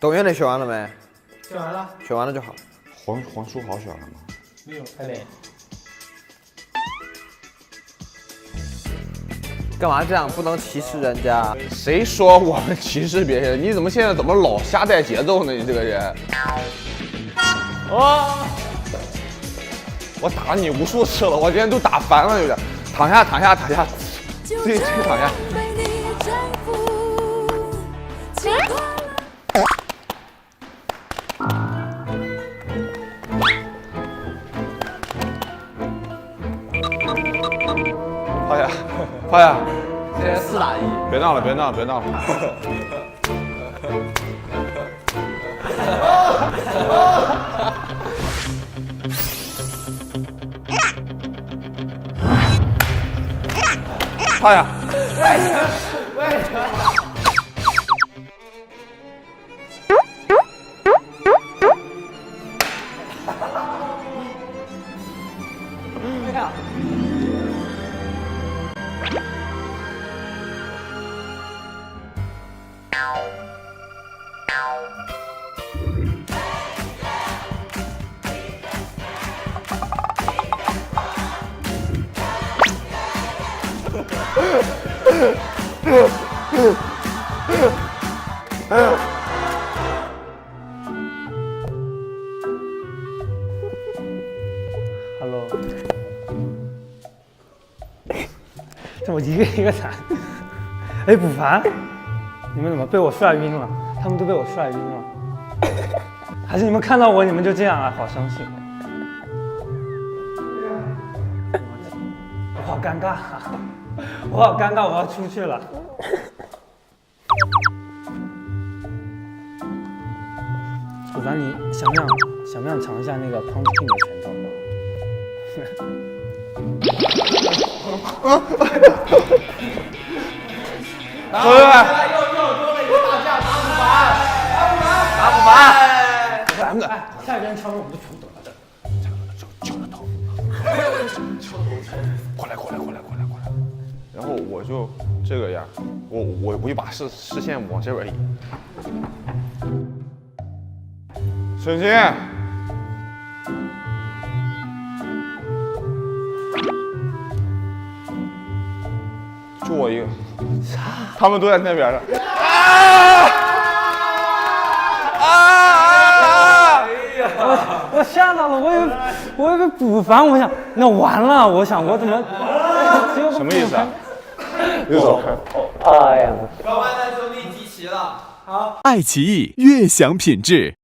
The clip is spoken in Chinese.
动员的学完了没？学完了，学完了就好。黄黄书豪学完了吗？没有，还没。干嘛这样？不能歧视人家。谁说我们歧视别人？你怎么现在怎么老瞎带节奏呢？你这个人，哦，我打你无数次了，我今天都打烦了，有点。躺下，躺下，躺下，就对这个躺下。被你征服，习惯了。趴下，趴下，现在四打一。别闹了，别闹了，别闹了。趴下。，Hello。怎么一个一个惨。哎，补凡，你们怎么被我帅晕了？他们都被我帅晕了。还是你们看到我你们就这样啊？好伤心。尴尬、啊，我好尴尬，我要出去了。楚凡，你想不想想不想尝一下那个 pumpkin 的拳头？喂喂喂，下一个人敲门我们就全走了。过来，过来，过来，过来，过来。然后我就这个样，我我我就把视视线往这边移。沈清，就我一个，他们都在那边呢。啊啊！我吓到了，我以为我以为补防，我想那完了，我想我怎么 什么意思啊？右手。搞完了就立集齐了。好爱奇艺悦享品质。